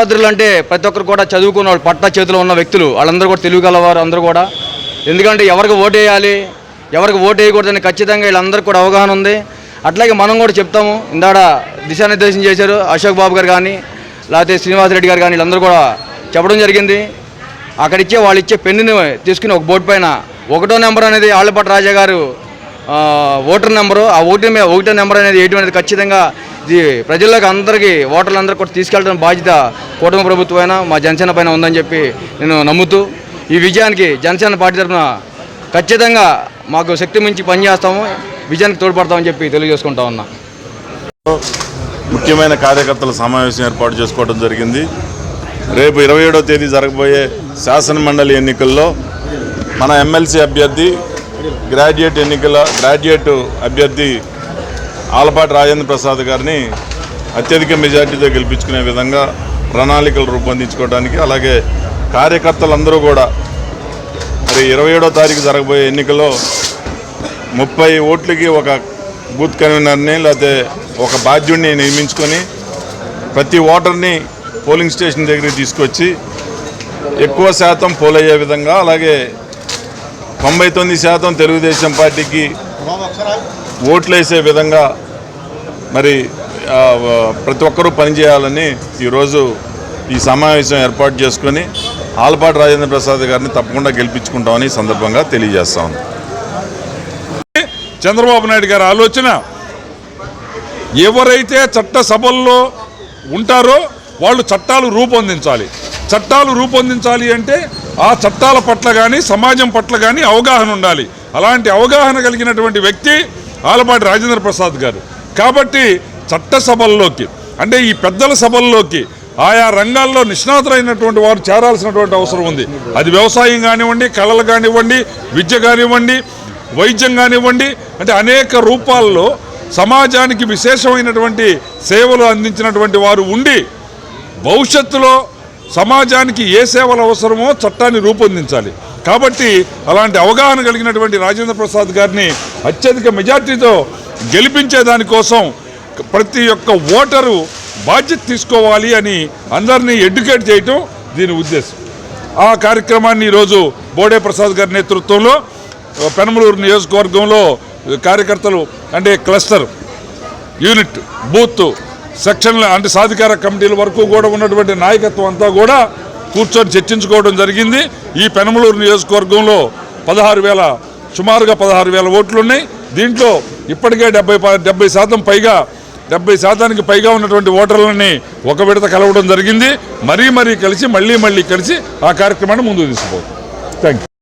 ఆసుపత్రులు అంటే ప్రతి ఒక్కరు కూడా చదువుకున్న వాళ్ళు పట్టా చేతిలో ఉన్న వ్యక్తులు వాళ్ళందరూ కూడా తెలియగలవారు అందరూ కూడా. ఎందుకంటే ఎవరికి ఓటు వేయాలి ఎవరికి ఓటు వేయకూడదని ఖచ్చితంగా వీళ్ళందరికీ కూడా అవగాహన ఉంది. అట్లాగే మనం కూడా చెప్తాము ఇందాడ దిశానిర్దేశం చేశారు అశోక్ బాబు గారు కానీ లేకపోతే శ్రీనివాసరెడ్డి గారు కానీ వీళ్ళందరూ కూడా చెప్పడం జరిగింది. అక్కడ ఇచ్చే వాళ్ళు ఇచ్చే పెన్నుని తీసుకుని ఒక బోర్డు పైన ఒకటో నెంబర్ అనేది ఆళ్ళపాటి రాజా గారు ఓటర్ నెంబరు ఆ ఓటర్ మీద ఓటర్ నెంబర్ అనేది వేయడం అనేది ఖచ్చితంగా ఇది ప్రజల్లోకి అందరికీ ఓటర్లందరికీ కూడా తీసుకెళ్ళడం బాధ్యత కూటమి అయినా మా జనసేన పైన ఉందని చెప్పి నేను నమ్ముతూ ఈ విజయానికి జనసేన పార్టీ తరఫున ఖచ్చితంగా మాకు శక్తి మించి పనిచేస్తాము విజయానికి తోడ్పడతామని చెప్పి తెలియజేసుకుంటా ఉన్నా. ముఖ్యమైన కార్యకర్తల సమావేశం ఏర్పాటు చేసుకోవడం జరిగింది. రేపు ఇరవై ఏడో తేదీ జరగబోయే శాసన మండలి ఎన్నికల్లో మన ఎమ్మెల్సీ అభ్యర్థి గ్రాడ్యుయేట్ ఎన్నికల గ్రాడ్యుయేట్ అభ్యర్థి ఆలపాటి రాజేంద్ర ప్రసాద్ గారిని అత్యధిక మెజార్టీతో గెలిపించుకునే విధంగా ప్రణాళికలు రూపొందించుకోవడానికి అలాగే కార్యకర్తలందరూ కూడా మరి ఇరవై ఏడో తారీఖు జరగబోయే ఎన్నికలో ముప్పై ఓట్లకి ఒక బూత్ కన్వీనర్ని లేకపోతే ఒక బాధ్యుడిని నియమించుకొని ప్రతి ఓటర్ని పోలింగ్ స్టేషన్ దగ్గరికి తీసుకొచ్చి ఎక్కువ శాతం పోల్ అయ్యే విధంగా అలాగే తొంభై తొమ్మిది శాతం తెలుగుదేశం పార్టీకి ఓట్లు వేసే విధంగా మరి ప్రతి ఒక్కరూ పనిచేయాలని ఈరోజు ఈ సమావేశం ఏర్పాటు చేసుకొని ఆలపాటి రాజేంద్ర ప్రసాద్ గారిని తప్పకుండా గెలిపించుకుంటామని సందర్భంగా తెలియజేస్తాం చంద్రబాబు నాయుడు గారి ఆలోచన ఎవరైతే చట్ట సభల్లో ఉంటారో వాళ్ళు చట్టాలు రూపొందించాలి. చట్టాలు రూపొందించాలి అంటే ఆ చట్టాల పట్ల కానీ సమాజం పట్ల కానీ అవగాహన ఉండాలి. అలాంటి అవగాహన కలిగినటువంటి వ్యక్తి ఆలపాటి రాజేంద్ర ప్రసాద్ గారు. కాబట్టి చట్ట సభల్లోకి అంటే ఈ పెద్దల సభల్లోకి ఆయా రంగాల్లో నిష్ణాతులైనటువంటి వారు చేరాల్సినటువంటి అవసరం ఉంది. అది వ్యవసాయం కానివ్వండి కళలు కానివ్వండి విద్య కానివ్వండి వైద్యం కానివ్వండి అంటే అనేక రూపాల్లో సమాజానికి విశేషమైనటువంటి సేవలు అందించినటువంటి వారు ఉండి భవిష్యత్తులో సమాజానికి ఏ సేవలు అవసరమో చట్టాన్ని రూపొందించాలి. కాబట్టి అలాంటి అవగాహన కలిగినటువంటి రాజేంద్ర ప్రసాద్ గారిని అత్యధిక మెజార్టీతో గెలిపించే దానికోసం ప్రతి ఒక్క ఓటరు బాధ్యత తీసుకోవాలి అని అందరినీ ఎడ్యుకేట్ చేయటం దీని ఉద్దేశం. ఆ కార్యక్రమాన్ని ఈరోజు బోడే ప్రసాద్ గారి నేతృత్వంలో పెనమలూరు నియోజకవర్గంలో కార్యకర్తలు అంటే క్లస్టర్ యూనిట్ బూత్ సెక్షన్ల అంటే సాధికార కమిటీల వరకు కూడా ఉన్నటువంటి నాయకత్వం అంతా కూడా కూర్చొని చర్చించుకోవడం జరిగింది. ఈ పెనమలూరు నియోజకవర్గంలో పదహారు వేల సుమారుగా పదహారు వేల ఓట్లున్నాయి. దీంట్లో ఇప్పటికే డెబ్బై డెబ్బై శాతం పైగా డెబ్బై శాతానికి పైగా ఉన్నటువంటి ఓటర్లని ఒక విడత కలవడం జరిగింది. మరీ మరీ కలిసి మళ్ళీ మళ్ళీ కలిసి ఆ కార్యక్రమాన్ని ముందుకు తీసుకుపోతాం. Thank you